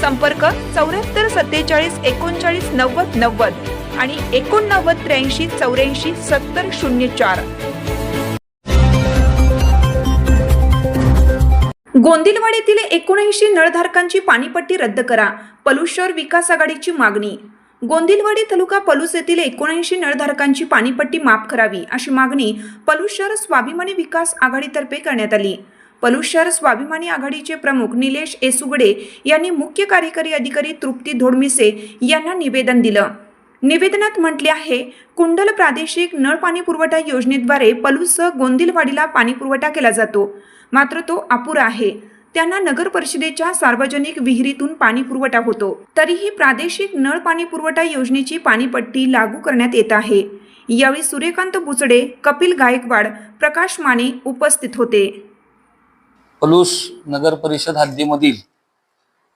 संपर्क चौऱ्याहत्तर सत्तेचाळीस एकोणचाळीस नव्वद नव्वद आणि एकोणनव्वद त्र्याऐंशी चौऱ्याऐंशी सत्तर शून्य चार. गोंदिलवाडीतील एकोणऐंशी नळधारकांची पाणीपट्टी रद्द करा. पलूस शहर विकास आघाडीची मागणी. गोंदिलवाडी तालुका पलूस येथील एकोणऐंशी नळधारकांची पाणीपट्टी माफ करावी अशी मागणी पलूस शहर स्वाभिमानी विकास आघाडीतर्फे करण्यात आली. पलुशर स्वाभिमानी आघाडीचे प्रमुख निलेश एसुगडे यांनी मुख्य कार्यकारी अधिकारी तृप्ती धोडमिसे यांना निवेदन दिलं. निवेदनात म्हटले आहे कुंडल प्रादेशिक नळ पाणी पुरवठा योजनेद्वारे पलूससह गोंदिलवाडीला पाणी पुरवठा केला जातो. मात्र तो अपुरा आहे. त्यांना नगर परिषदेच्या सार्वजनिक विहिरीतून पाणी पुरवठा होतो. तरीही प्रादेशिक नळ पाणी पुरवठा योजनेची पाणीपट्टी लागू करण्यात येत आहे. यावेळी सूर्यकांत बुचडे कपिल गायकवाड प्रकाश माने उपस्थित होते. पलूस नगर परिषद हद्दीमधील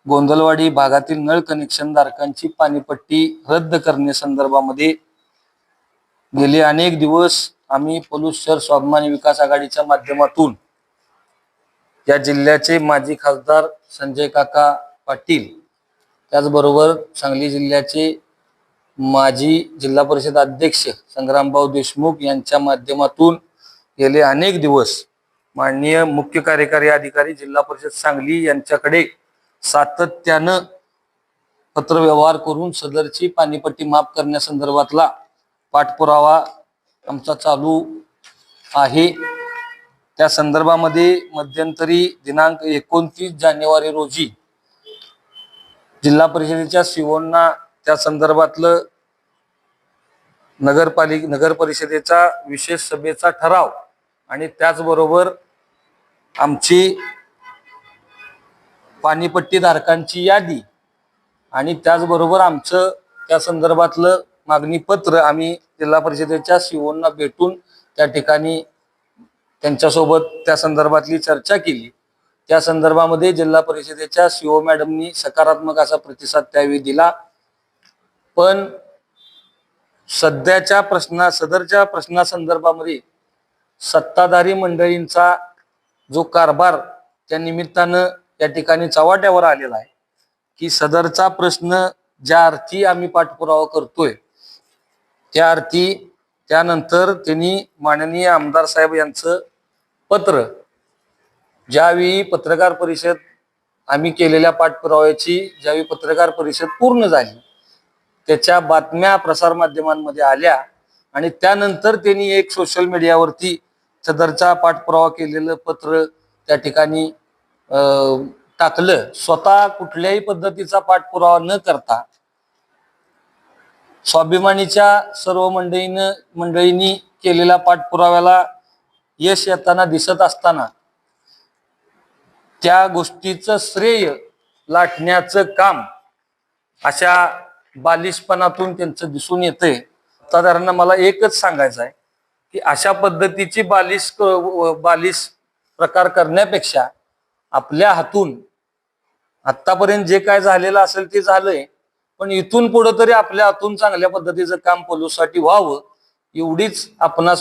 गोंधलवाडी भागातील नळ कनेक्शन धारकांची पाणीपट्टी रद्द करण्यासंदर्भामध्ये गेले अनेक दिवस आम्ही पलूस शहर स्वाभिमानी विकास आघाडीच्या माध्यमातून या जिल्ह्याचे माजी खासदार संजय काका पाटील त्याचबरोबर सांगली जिल्ह्याचे माजी जिल्हा परिषद अध्यक्ष संग्रामभाऊ देशमुख यांच्या माध्यमातून गेले अनेक दिवस माननीय मुख्य कार्यकारी अधिकारी जिल्हा परिषद सांगली यांच्याकडे सातत्यानं पत्रव्यवहार करून सदरची पाणीपट्टी माफ करण्यासंदर्भातला पाठपुरावा आमचा चालू आहे. त्या संदर्भामध्ये मध्यंतरी दिनांक एकोणतीस जानेवारी रोजी जिल्हा परिषदेच्या सिओंना त्या संदर्भातलं नगरपालिक नगर परिषदेचा विशेष सभेचा ठराव आणि त्याचबरोबर आमची पाणीपट्टी धारकांची यादी. आणि त्याचबरोबर आमचं त्या संदर्भातलं मागणी पत्र आम्ही जिल्हा परिषदेच्या सीओना भेटून त्या ठिकाणी त्यांच्यासोबत त्या संदर्भातली चर्चा केली. त्या संदर्भामध्ये जिल्हा परिषदेच्या सीओ मॅडमनी सकारात्मक असा प्रतिसाद त्यावेळी दिला. पण सध्याच्या प्रश्ना सदरच्या प्रश्नासंदर्भामध्ये सत्ताधारी मंडळींचा जो कारभार त्या निमित्तानं या ठिकाणी चव्हाट्यावर आलेला आहे की सदरचा प्रश्न ज्या अर्थी आम्ही पाठपुरावा करतोय त्या अर्थी त्यानंतर त्यांनी माननीय आमदार साहेब यांचं पत्र ज्यावेळी पत्रकार परिषद आम्ही केलेल्या पाठपुराव्याची ज्यावेळी पत्रकार परिषद पूर्ण झाली त्याच्या बातम्या प्रसारमाध्यमांमध्ये आल्या आणि त्यानंतर त्यांनी एक सोशल मीडियावरती सदरचा पाठपुरावा केलेलं पत्र त्या ठिकाणी अं, टाकलं. स्वतः कुठल्याही पद्धतीचा पाठपुरावा न करता स्वाभिमानीच्या सर्व मंडळीनं मंडळींनी केलेल्या पाठपुराव्याला यश येताना दिसत असताना त्या गोष्टीचं श्रेय लाटण्याचं काम अशा बालिशपणातून त्यांचं दिसून येतंय. साधारण मला एकच सांगायचं आहे की अशा पद्धतीची बालिश बालिश प्रकार करण्यापेक्षा आपल्या हातून आतापर्यंत जे काय झालेलं असेल ते झालंय पण इथून पुढं तरी आपल्या हातून चांगल्या पद्धतीचं काम पोलूसाठी व्हावं एवढीच आपणास